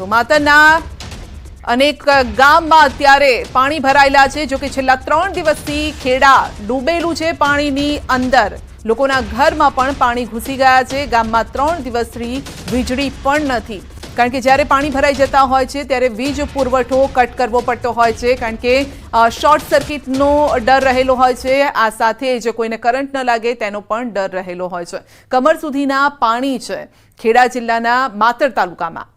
તો માતરના અનેક ગામમાં અત્યારે પાણી ભરાયેલા છે, જોકે છેલ્લા ત્રણ દિવસથી ખેડા ડૂબેલું છે પાણીની અંદર. લોકોના ઘરમાં પણ પાણી ઘૂસી ગયા છે, ગામમાં ત્રણ દિવસથી વીજળી પણ નથી. કારણ કે જ્યારે પાણી ભરાઈ જતા હોય છે, ત્યારે વીજ પુરવઠો કટ કરવો પડતો હોય છે, કારણ કે શોર્ટ સર્કિટનો ડર રહેલો હોય છે. આ સાથે જ કોઈને કરંટ ન લાગે, તેનો પણ ડર રહેલો હોય છે. કમર સુધીના પાણી છે ખેડા જિલ્લાના માતર તાલુકામાં.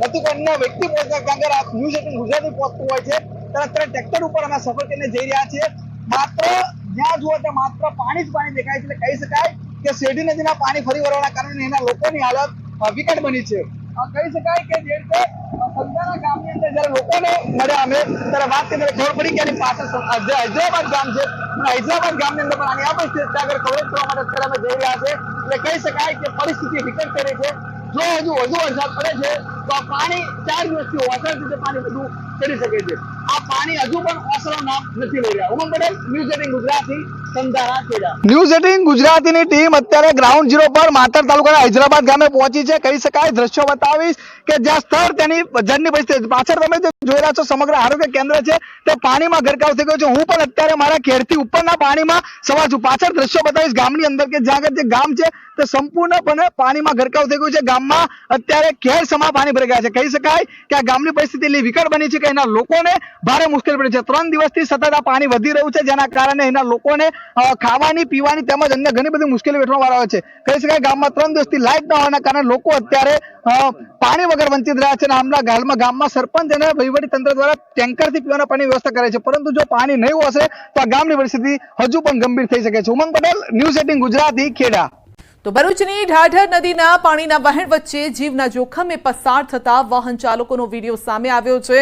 નથી અન્ય વ્યક્તિ પહોંચતા આગળ ન્યૂઝ એટીન ગુજરાતી પહોંચતું હોય છે. ત્યારે અત્યારે ટ્રેક્ટર ઉપર અમે સફર કરીને જઈ રહ્યા છીએ માત્ર જ્યાં જુઓ ત્યાં માત્ર પાણી જ પાણી દેખાય છે કહી શકાય કે શેરડી નદીના પાણી ફરી વળવાના કારણે એના લોકોની હાલત વિકટ બની છે. કહી શકાય કે જે રીતે અ, સંધાના ગામની અંદર જ્યારે લોકોને મળ્યા અમે ત્યારે વાત કરીને ખબર પડી કે એની પાછળ હૈદરાબાદ ગામ છે. અને હૈદરાબાદ ગામની અંદર પણ આની આ પરિસ્થિતિ આગળ કવરેજ કરવા માટે અત્યારે અમે જઈ રહ્યા છે. એટલે કહી શકાય કે પરિસ્થિતિ વિકટ કરી છે. જો હજુ વધુ વરસાદ પડે છે. તો આ પાણી ચાર દિવસથી ઓસરથી રીતે પાણી બધું ચડી શકે છે. આ પાણી હજુ પણ ઓસરનું નામ નથી લઈ રહ્યા. Umang Patel news Gujarati news eighteen ગુજરાતીની ટીમ અત્યારે ગ્રાઉન્ડ ઝીરો પર માતર તાલુકાના હૈદરાબાદ ગામે પહોંચી છે. કહી શકાય, દ્રશ્યો બતાવીશ કે જ્યાં સ્થળ તેની જળની પરિસ્થિતિ પાછળ તમે જે જોઈ રહ્યા છો, સમગ્ર આરોગ્ય કેન્દ્ર છે, તે પાણીમાં ગરકાવ થઈ ગયો છે. હું પણ અત્યારે મારા ખેડથી ઉપરના પાણીમાં સવાર છું. પાછળ દ્રશ્યો બતાવીશ ગામની અંદર કે જ્યાં જે ગામ છે, તે સંપૂર્ણપણે પાણીમાં ગરકાવ થઈ ગયું છે. ગામમાં અત્યારે ખેર સમા પાણી ભરાઈ ગયા છે. કહી શકાય કે આ ગામની પરિસ્થિતિ એટલી વિકટ બની છે કે એના લોકોને ભારે મુશ્કેલી પડી છે. ત્રણ દિવસથી સતત આ પાણી વધી રહ્યું છે, જેના કારણે એના લોકોને ખાવાની, પીવાની તેમજ અન્ય ઘણી બધી મુશ્કેલી વેઠવામાં આવે છે. કહી શકાય ગામમાં ત્રણ દિવસથી લાઇટ ન હોવાના કારણે લોકો અત્યારે પાણી વગર વંચિત રહ્યા છે અને હમણાં હાલમાં ગામમાં સરપંચ અને વહીવટી તંત્ર દ્વારા ટેન્કરથી પીવાના પાણી વ્યવસ્થા કરે છે. પરંતુ જો પાણી નહીં હશે, તો આ ગામની પરિસ્થિતિ હજુ પણ ગંભીર થઈ શકે છે. Umang Patel, news eighteen Gujarati, Kheda. તો ભરૂચની ઢાઢર નદીના પાણીના વહેણ વચ્ચે જીવના જોખમે પસાર થતા વાહન ચાલકોનો વીડિયો સામે આવ્યો છે.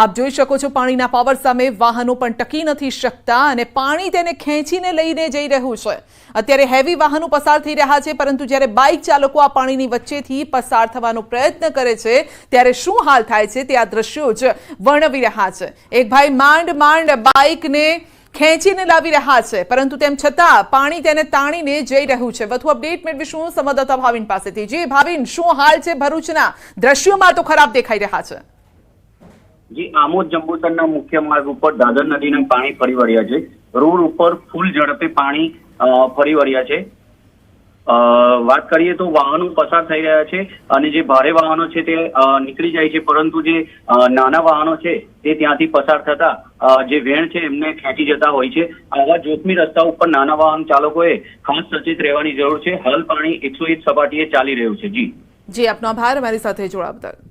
આપ જોઈ શકો છો પાણીના પાવર સામે વાહનો પણ ટકી નથી શકતા અને પાણી તેને ખેંચીને લઈને જઈ રહ્યું છે. અત્યારે હેવી વાહનો પસાર થઈ રહ્યા છે, પરંતુ જ્યારે બાઇક ચાલકો આ પાણીની વચ્ચેથી પસાર થવાનો પ્રયત્ન કરે છે, ત્યારે શું હાલ થાય છે તે આ દ્રશ્યો જ વર્ણવી રહ્યા છે. એક ભાઈ માંડ માંડ બાઇકને ખેંચીને લાવી રહ્યા છે, પરંતુ તેમ છતાં પાણી તેને તાણીને જઈ રહ્યું છે. વધુ અપડેટ મેળવીશું સંવાદદાતા ભાવિન પાસેથી. જી ભાવિન, શું હાલ છે ભરૂચના? દ્રશ્યોમાં તો ખરાબ દેખાઈ રહ્યા છે. જી આમોદ જંબુસરના મુખ્ય માર્ગ ઉપર દાદર નદીના પાણી ફરી વળ્યા છે. રોડ ઉપર ફૂલ ઝડપે પાણી ફરી વળ્યા છે. વાત કરીએ તો વાહનો પસાર થઈ રહ્યા છે અને જે ભારે વાહનો છે તે નીકળી જાય છે. પરંતુ જે નાના વાહનો છે તે ત્યાંથી પસાર થતા જે વેણ છે એમને ખેંચી જતા હોય છે. આવા જોખમી રસ્તા ઉપર નાના વાહન ચાલકોએ ખાસ સચેત રહેવાની જરૂર છે. હાલ પાણી એકસો એક સપાટીએ ચાલી રહ્યું છે. જી. જી, આપનો આભાર. અમારી સાથે જોડાવા બદલ.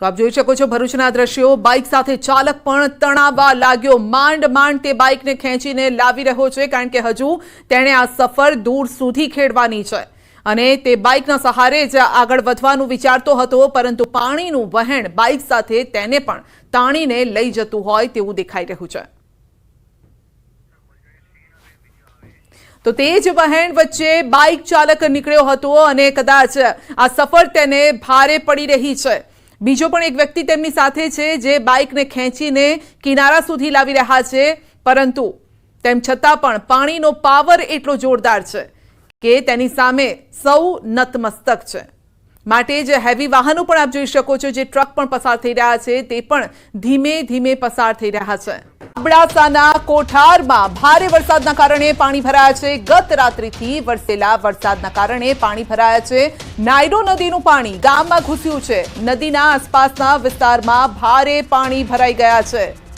તો આપ જોઈ શકો છો ભરૂચના દ્રશ્યો. બાઇક સાથે ચાલક પણ તણાવવા લાગ્યો. માંડ માંડ તે બાઇકને ખેંચીને લાવી રહ્યો છે, કારણ કે હજુ તેણે આ સફર દૂર સુધી ખેડવાની છે. અને તે બાઇકના સહારે જ આગળ વધવાનું વિચારતો હતો, પરંતુ પાણીનું વહેણ બાઇક સાથે તેને પણ તાણીને લઈ જતું હોય તેવું દેખાઈ રહ્યું છે. તો તે જ વહેણ વચ્ચે બાઇક ચાલક નીકળ્યો હતો અને કદાચ આ સફર તેને ભારે પડી રહી છે. બીજો પણ એક વ્યક્તિ તેમની સાથે છે જે બાઇકને ખેંચીને કિનારા સુધી લાવી રહ્યા છે, પરંતુ તેમ છતાં પણ પાણીનો પાવર એટલો જોરદાર છે કે તેની સામે સૌ નતમસ્તક છે. માટે જ હેવી વાહનો પણ આપ જોઈ શકો છો, જે ટ્રક પણ પસાર થઈ રહ્યા છે, તે પણ ધીમે ધીમે પસાર થઈ રહ્યા છે. અબડાસાના કોઠારમાં ભારે વરસાદના કારણે પાણી ભરાયા છે. ગત રાત્રિથી વરસેલા વરસાદના કારણે પાણી ભરાયા છે. નાયડો નદીનું પાણી ગામમાં ઘૂસ્યું છે. નદીના આસપાસના વિસ્તારમાં ભારે પાણી ભરાઈ ગયા છે.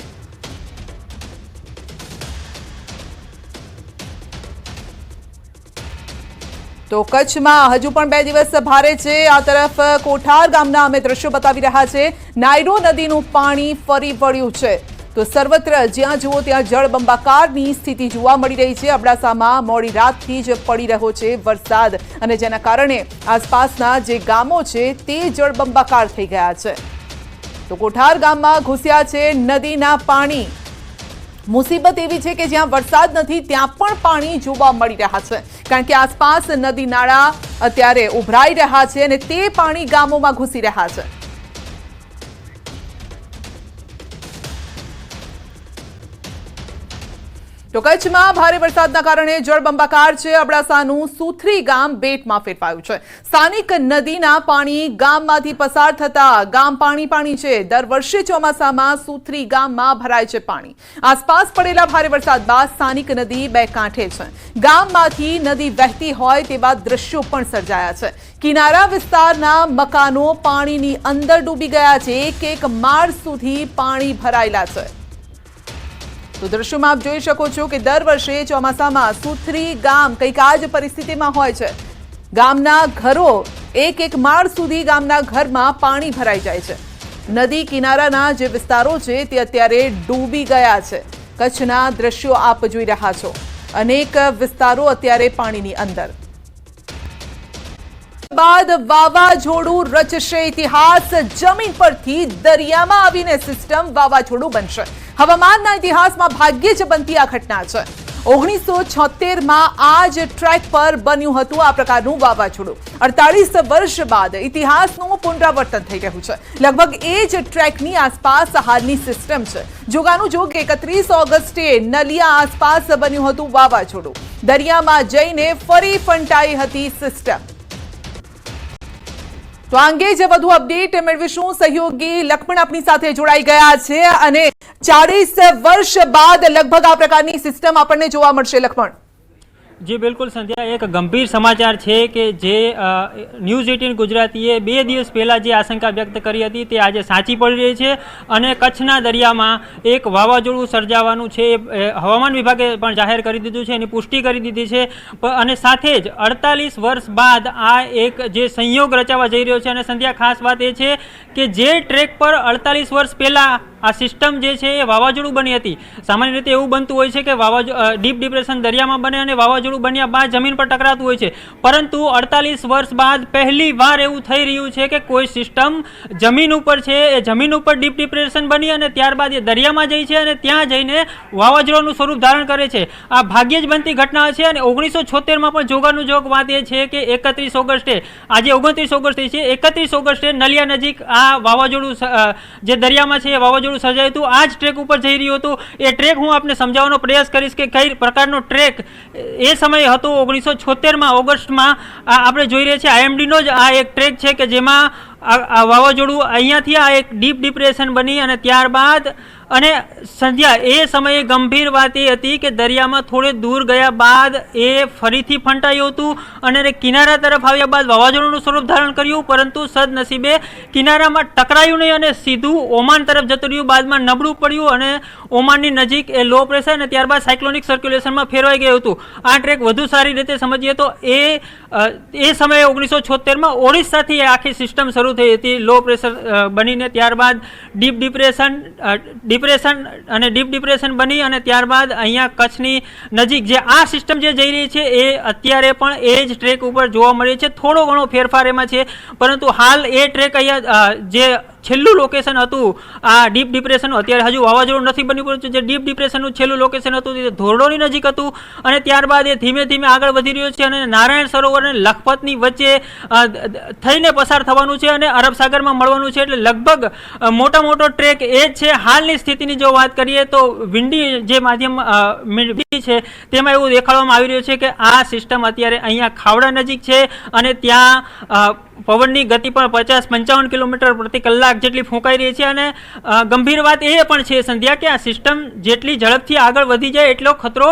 તો કચ્છમાં હજુ પણ બે દિવસ ભારે છે. આ તરફ કોઠાર ગામના અમે દ્રશ્યો બતાવી રહ્યા છે. નાયરો નદીનું પાણી ફરી વળ્યું છે. તો સર્વત્ર જ્યાં જુઓ ત્યાં જળબંબાકારની સ્થિતિ જોવા મળી રહી છે. અબડાસામાં મોડી રાતથી જ પડી રહ્યો છે વરસાદ અને જેના કારણે આસપાસના જે ગામો છે તે જળબંબાકાર થઈ ગયા છે. તો કોઠાર ગામમાં ઘૂસ્યા છે નદીના પાણી. મુસીબત એવી છે કે જ્યાં વરસાદ નથી, ત્યાં પણ પાણી જોવા મળી રહ્યા છે. કારણ કે આસપાસ નદી નાળા અત્યારે ઉભરાઈ રહ્યા છે અને તે પાણી ગામોમાં ઘૂસી રહ્યા છે. તો કચ્છમાં ભારે વરસાદના કારણે જળબંબાકાર છે. અબડાસાનું સુથરી ગામ બેટમાં ફેરવાયું છે. સ્થાનિક નદીના પાણી ગામમાંથી પસાર થતા ગામ પાણી પાણી છે. દર વર્ષે ચોમાસામાં સુથરી ગામમાં ભરાય છે પાણી. આસપાસ પડેલા ભારે વરસાદ બાદ સ્થાનિક નદી બે કાંઠે છે. ગામમાંથી નદી વહેતી હોય તેવા દ્રશ્યો પણ સર્જાયા છે. કિનારા વિસ્તારના મકાનો પાણીની અંદર ડૂબી ગયા છે. એક એક માળ સુધી પાણી ભરાયેલા છે. તો દ્રશ્યોમાં આપ જોઈ શકો છો કે દર વર્ષે ચોમાસામાં સુથરી ગામ કંઈક આ જ પરિસ્થિતિમાં હોય છે. ગામના ઘરો એક એક માળ સુધી ગામના ઘરમાં પાણી ભરાઈ જાય છે. નદી કિનારાના જે વિસ્તારો છે તે અત્યારે ડૂબી ગયા છે. કચ્છના દ્રશ્યો આપ જોઈ રહ્યા છો. અનેક વિસ્તારો અત્યારે પાણીની અંદર. બાદ વાવાઝોડું રચશે. ઇતિહાસ જમીન પરથી દરિયામાં આવીને સિસ્ટમ વાવાઝોડું બનશે. હવામાનના ઇતિહાસમાં ભાગ્યે જ બનતી આ ઘટના છે. ઓગણીસો છોતેરમાં આ જ ટ્રેક પર બન્યું હતું આ પ્રકારનું વાવાઝોડું. અડતાલીસ વર્ષ બાદ ઇતિહાસનું પુનરાવર્તન થઈ રહ્યું છે. લગભગ એ જ ટ્રેકની આસપાસ હાલની સિસ્ટમ છે. જોગાનું જોગ એકત્રીસ ઓગસ્ટે નલિયા આસપાસ બન્યું હતું વાવાઝોડું. દરિયામાં જઈને ફરી ફંટાઈ હતી સિસ્ટમ. તો આ અંગે જે વધુ અપડેટ મેળવીશું. સહયોગી લક્ષ્મણ આપણી સાથે જોડાઈ ગયા છે અને ચાળીસ વર્ષ બાદ લગભગ આ પ્રકારની સિસ્ટમ આપણને જોવા મળશે, લખમણ. જી, બિલકુલ સંધ્યા. એક ગંભીર સમાચાર છે કે જે ન્યૂઝ એટીન ગુજરાતીએ બે દિવસ પહેલાં જે આશંકા વ્યક્ત કરી હતી, તે આજે સાચી પડી રહી છે અને કચ્છના દરિયામાં એક વાવાઝોડું સર્જાવાનું છે, એ હવામાન વિભાગે પણ જાહેર કરી દીધું છે, એની પુષ્ટિ કરી દીધી છે. અને સાથે જ અડતાલીસ વર્ષ બાદ આ એક જે સંયોગ રચાવા જઈ રહ્યો છે. અને સંધ્યા, ખાસ વાત એ છે કે જે ટ્રેક પર અડતાલીસ વર્ષ પહેલાં આ સિસ્ટમ જે છે એ વાવાઝોડું બની હતી. સામાન્ય રીતે એવું બનતું હોય છે કે વાવાઝોડું ડીપ ડિપ્રેશન દરિયામાં બને અને વાવાઝોડું બન્યા બાદ જમીન પર ટકરાતું હોય છે. પરંતુ અડતાલીસ વર્ષ બાદ પહેલી વાર એવું થઈ રહ્યું છે કે કોઈ સિસ્ટમ જમીન ઉપર છે, એ જમીન ઉપર ડીપ ડિપ્રેશન બની અને ત્યારબાદ એ દરિયામાં જાય છે અને ત્યાં જઈને વાવાઝોડાનું સ્વરૂપ ધારણ કરે છે. આ ભાગ્યે જ બનતી ઘટના છે અને ઓગણીસો છોતેરમાં પણ જોગાનું જોગ વાત એ છે કે એકત્રીસ ઓગસ્ટે, આજે ઓગણત્રીસ ઓગસ્ટે છે, એકત્રીસ ઓગસ્ટે નલિયા નજીક આ વાવાઝોડું જે દરિયામાં છે એ વાવાઝોડું સર્જાયું હતું. આ જ ટ્રેક ઉપર જઈ રહ્યું હતું. એ ટ્રેક હું આપને સમજાવવાનો પ્રયાસ કરીશ કે કઈ પ્રકારનો ટ્રેક એ સમયે હતો, ઓગણીસો છોતેરમાં ઓગસ્ટમાં. આપણે જોઈ રહ્યા છીએ, આઈએમડીનો જ આ એક ટ્રેક છે કે જેમાં આ વાવાઝોડું અહીંયાથી આ એક ડીપ ડિપ્રેશન બની અને ત્યારબાદ અને સંધ્યા, એ સમયે ગંભીર વાત એ હતી કે દરિયામાં થોડે દૂર ગયા બાદ એ ફરીથી ફંટાયું હતું અને કિનારા તરફ આવ્યા બાદ વાવાઝોડાનું સ્વરૂપ ધારણ કર્યું, પરંતુ સદનસીબે કિનારામાં ટકરાયું નહીં અને સીધું ઓમાન તરફ જતું રહ્યું, બાદમાં નબળું પડ્યું અને ઓમાનની નજીક એ લો પ્રેશર અને ત્યારબાદ સાયક્લોનિક સર્ક્યુલેશનમાં ફેરવાઈ ગયું હતું. આ ટ્રેક વધુ સારી રીતે સમજીએ તો એ એ સમયે ઓગણીસો છોતેરમાં એ આખી સિસ્ટમ શરૂ થઈ હતી. લો પ્રેશર બનીને ત્યારબાદ ડીપ ડિપ્રેશન ડિપ્રેશન અને ડીપ ડિપ્રેશન બની અને ત્યારબાદ અહીંયા કચ્છની નજીક જે આ સિસ્ટમ જે જઈ રહી છે એ અત્યારે પણ એ જ ટ્રેક ઉપર જોવા મળી છે. થોડો ઘણો ફેરફાર એમાં છે. પરંતુ હાલ એ ટ્રેક અહીંયા જે છેલ્લું લોકેશન હતું. આ ડીપ ડિપ્રેશન અત્યારે હજુ વાવાઝોડું નથી બન્યું, પરંતુ જે ડીપ ડિપ્રેશનનું છેલ્લું લોકેશન હતું, તે ધોરડોની નજીક હતું. અને ત્યારબાદ એ ધીમે ધીમે આગળ વધી રહ્યો છે અને નારાયણ સરોવર અને લખપતની વચ્ચે થઈને પસાર થવાનું છે અને અરબ સાગરમાં મળવાનું છે. એટલે લગભગ મોટો મોટો ટ્રેક એ જ છે. હાલની સ્થિતિની જો વાત કરીએ તો વિંડી જે માધ્યમ છે, તેમાં એવું દેખાડવામાં આવી રહ્યું છે કે આ સિસ્ટમ અત્યારે અહીંયા ખાવડા નજીક છે અને ત્યાં પવનની ગતિ પણ પચાસ પંચાવન કિલોમીટર પ્રતિ કલાક જેટલી ફૂંકાઈ રહી છે અને ગંભીર વાત એ પણ છે સંધ્યા કે આ સિસ્ટમ જેટલી ઝડપથી આગળ વધી જાય એટલો ખતરો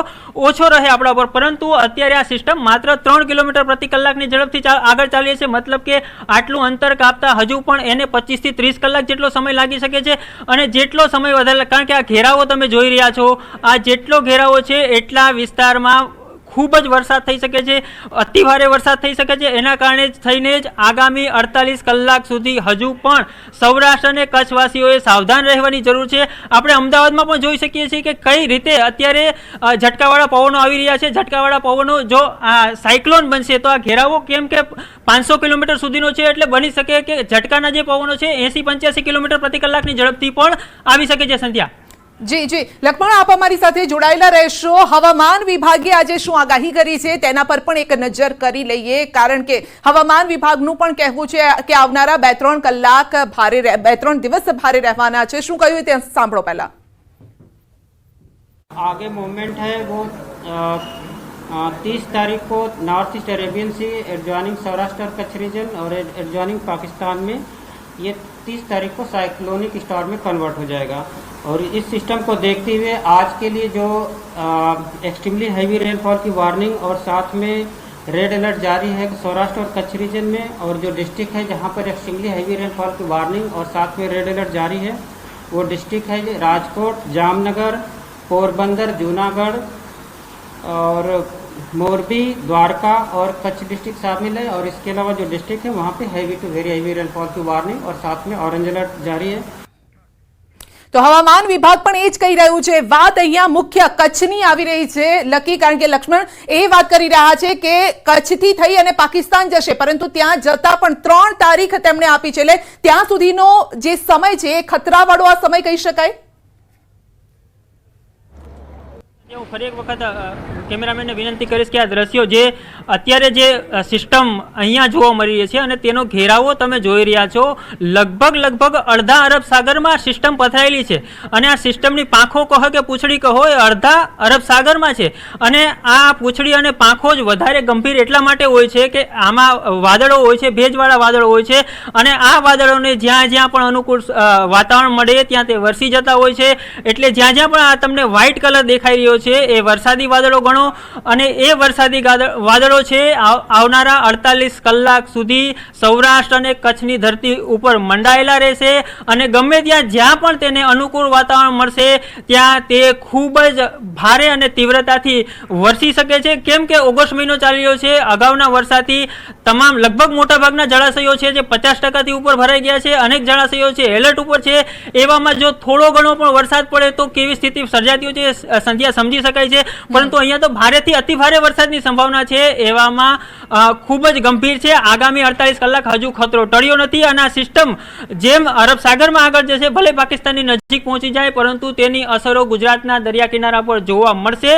ઓછો રહે આપણા પર. પરંતુ અત્યારે આ સિસ્ટમ માત્ર ત્રણ કિલોમીટર પ્રતિ કલાકની ઝડપથી આગળ ચાલી છે મતલબ કે આટલું અંતર કાપતા હજુ પણ એને પચીસથી ત્રીસ કલાક જેટલો સમય લાગી શકે છે અને જેટલો સમય વધારે, કારણ કે આ ઘેરાવો તમે જોઈ રહ્યા છો, આ જેટલો ઘેરાવો છે એટલા વિસ્તારમાં ખૂબ જ વરસાદ થઈ શકે છે અતિભારે વરસાદ થઈ શકે છે. એના કારણે થઈને જ આગામી અડતાલીસ કલાક સુધી હજુ પણ સૌરાષ્ટ્ર અને કચ્છવાસીઓએ સાવધાન રહેવાની જરૂર છે. આપણે અમદાવાદમાં પણ જોઈ શકીએ છીએ કે કઈ રીતે અત્યારે ઝટકાવાળા પવનો આવી રહ્યા છે. ઝટકાવાળા પવનો જો આ સાયક્લોન બનશે, તો આ ઘેરાવો કેમ કે પાંચસો કિલોમીટર સુધીનો છે એટલે બની શકે કે ઝટકાના જે પવનો છે, એસી પંચ્યાસી કિલોમીટર પ્રતિ કલાકની ઝડપથી પણ આવી શકે છે સંધ્યા. જી જી લક્ષ્મણ આપ અમારી સાથે જોડાયેલા રહેશો હવામાન વિભાગે આજે શું આગાહી કરી છે તેના પર પણ એક નજર કરી લઈએ કારણ કે હવામાન વિભાગનું પણ કહેવું છે કે આવનારા બે ત્રણ કલાક ભારે રહે- બે ત્રણ દિવસ ભારે રહેવાના છે શું કહ્યું તે સાંભળો પહેલા आगे मूवमेंट है वो तीस तारीख को north east Arabian sea adjoining Saurashtra और कच्छ रीजन और एडजॉइनिंग पाकिस्तान में ये तीस तारीख को साइक्लोनिक स्टॉर्म में कन्वर्ट हो जाएगा और इस सिस्टम को देखते हुए आज के लिए जो एक्सट्रीमली हैवी रेनफॉल की वार्निंग और साथ में रेड अलर्ट जारी है सौराष्ट्र और कच्छ रीजन में और जो डिस्ट्रिक्ट है जहाँ पर एक्सट्रीमली हैवी रेनफॉल की वार्निंग और साथ में रेड अलर्ट जारी है, वो डिस्ट्रिक्ट है राजकोट, जामनगर, पोरबंदर, जूनागढ़ और मोरबी, द्वारका और कच्छ डिस्ट्रिक्ट शामिल है और इसके अलावा जो डिस्ट्रिक्ट है वहाँ पे heavy to very heavy rainfall की वार्निंग और साथ में ऑरेंज अलर्ट जारी है। તો હવામાન વિભાગ પણ એ જ કહી રહ્યું છે. વાત અહીંયા મુખ્ય કચ્છની આવી રહી છે, લકી, કારણ કે લક્ષ્મણ એ વાત કરી રહ્યા છે કે કચ્છથી થઈ અને પાકિસ્તાન જશે, પરંતુ ત્યાં જતા પણ ત્રણ તારીખ તેમણે આપી છે. એટલે ત્યાં સુધીનો જે સમય છે, એ ખતરાવાળો આ સમય કહી શકાય? હું ફરી એક વખત કેમેરામેનને વિનંતી કરીશ કે આ દ્રશ્યો જે અત્યારે જે સિસ્ટમ અહીંયા જોવા મળી રહી છે અને તેનો ઘેરાવો તમે જોઈ રહ્યા છો, લગભગ લગભગ અડધા અરબ સાગરમાં સિસ્ટમ પથરાયેલી છે. અને આ સિસ્ટમની પાંખો કહો કે પૂંછડી કહો એ અડધા અરબ સાગરમાં છે. અને આ પૂંછડી અને પાંખો જ વધારે ગંભીર એટલા માટે હોય છે કે આમાં વાદળો હોય છે, ભેજવાળા વાદળો હોય છે. અને આ વાદળોને જ્યાં જ્યાં પણ અનુકૂળ વાતાવરણ મળે, ત્યાં તે વરસી જતા હોય છે. એટલે જ્યાં જ્યાં પણ આ તમને વ્હાઇટ કલર દેખાઈ રહ્યો છે, એ વરસાદી વાદળો ગણો અને એ વરસાદી વાદળો છે, આવ- આવનારા અડતાલીસ કલાક સુધી સૌરાષ્ટ્ર અને કચ્છની ધરતી ઉપર મંડાયેલા રહેશે અને ગમે ત્યાં જ્યાં પણ તેને અનુકૂળ વાતાવરણ મળશે, ત્યાં તે ખૂબ જ ભારે અને તીવ્રતાથી વરસી શકે છે. કેમ કે ઓગસ્ટ મહિનો ચાલી રહ્યો છે, અગાઉના વરસાદથી તમામ લગભગ મોટાભાગના જળાશયો છે જે પચાસ ટકાથી ઉપર ભરાઈ ગયા છે, અનેક જળાશયો છે, એલર્ટ ઉપર છે. એવામાં જો થોડો ઘણો પણ વરસાદ પડે તો કેવી સ્થિતિ સર્જાતી હોય છે? સંધ્યા સમજી શકાય છે. પરંતુ અહીંયા તો ભારેથી અતિ ભારે વરસાદની સંભાવના છે એવામાં ખૂબ જ ગંભીર છે. આગામી અડતાલીસ કલાક હજુ ખતરો ટળ્યો નથી અને આ સિસ્ટમ જેમ અરબ સાગરમાં આગળ જશે, ભલે પાકિસ્તાનની નજીક પહોંચી જાય, પરંતુ તેની અસરો ગુજરાતના દરિયા કિનારા પર જોવા મળશે,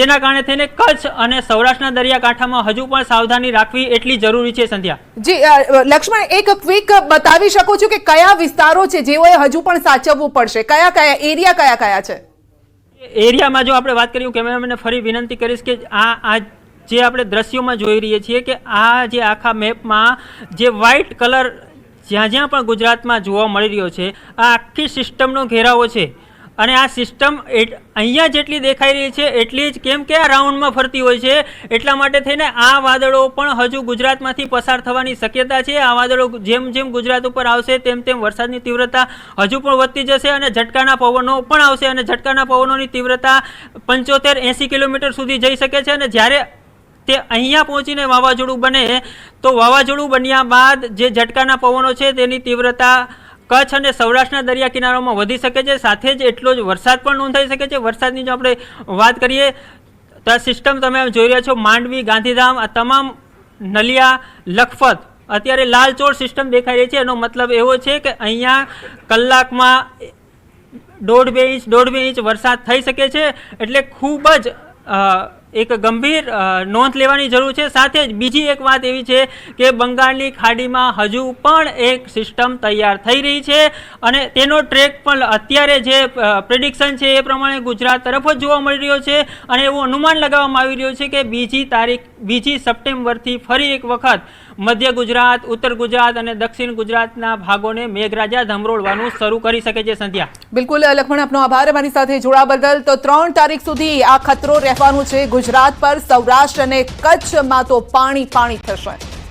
જેના કારણે થઈને કચ્છ અને સૌરાષ્ટ્રના દરિયાકાંઠામાં હજુ પણ સાવધાની રાખવી એટલી જરૂરી છે, સંધ્યા. જી લક્ષ્મણ, એક ક્વિક બતાવી શકો છો કે કયા વિસ્તારો છે જેઓએ હજુ પણ સાચવવું પડશે? કયા કયા એરિયા કયા કયા છે? એરિયામાં જો આપણે વાત કરીએ કેમેરામેનને ફરી વિનંતી કરીશ કે આ આ જે આપણે દ્રશ્યોમાં જોઈ રહીએ છીએ કે આ જે આખા મેપમાં જે વ્હાઇટ કલર જ્યાં જ્યાં પણ ગુજરાતમાં જોવા મળી રહ્યો છે, આ આખી સિસ્ટમનો ઘેરાવો છે. અને આ સિસ્ટમ એટ- અહીંયા જેટલી દેખાઈ રહી છે, એટલી જ કેમ કે આ રાઉન્ડમાં ફરતી હોય છે, એટલા માટે થઈને આ વાદળો પણ હજુ ગુજરાતમાંથી પસાર થવાની શક્યતા છે. આ વાદળો જેમ જેમ ગુજરાત ઉપર આવશે, તેમ તેમ વરસાદની તીવ્રતા હજુ પણ વધતી જશે અને ઝટકાના પવનો પણ આવશે અને ઝટકાના પવનોની તીવ્રતા પંચોતેર એંસી કિલોમીટર સુધી જઈ શકે છે અને જ્યારે તે અહીંયા પહોંચીને વાવાઝોડું બને, તો વાવાઝોડું બન્યા બાદ જે ઝટકાના પવનો છે, તેની તીવ્રતા કચ્છ અને સૌરાષ્ટ્રના દરિયા કિનારામાં વધી શકે છે. સાથે જ એટલો જ વરસાદ પણ નોંધાઈ શકે છે. વરસાદની જો આપણે વાત કરીએ, તો આ સિસ્ટમ તમે જોઈ રહ્યા છો. માંડવી, ગાંધીધામ, આ તમામ નલિયા, લખપત, અત્યારે લાલચોળ સિસ્ટમ દેખાઈ રહી છે. એનો મતલબ એવો છે કે અહીંયા કલાકમાં દોઢ બે ઇંચ, દોઢ બે ઇંચ વરસાદ થઈ શકે છે. એટલે ખૂબ જ એક ગંભીર નોંધ લેવાની જરૂર છે. સાથે જ બીજી એક વાત એવી છે કે બંગાળની ખાડીમાં હજુ પણ એક સિસ્ટમ તૈયાર થઈ રહી છે અને તેનો ટ્રેક પણ અત્યારે જે પ્રિડિક્શન છે એ પ્રમાણે ગુજરાત તરફ જ જોવા મળી રહ્યો છે અને એવું અનુમાન લગાવવામાં આવી રહ્યું છે કે બીજી તારીખ, બીજી સપ્ટેમ્બરથી ફરી એક વખત મધ્ય ગુજરાત, ઉત્તર ગુજરાત અને દક્ષિણ ગુજરાતના ભાગોને મેઘરાજા ધમરોળવાનું શરૂ કરી શકે છે સંધ્યા. બિલકુલ, લખમણ, આપનો આભાર. અમારી સાથે જોડા બદલ તો ત્રણ તારીખ સુધી આ ખતરો રહેવાનું છે. ગુજરાત પર સૌરાષ્ટ્ર અને કચ્છમાં તો પાણી પાણી થશે.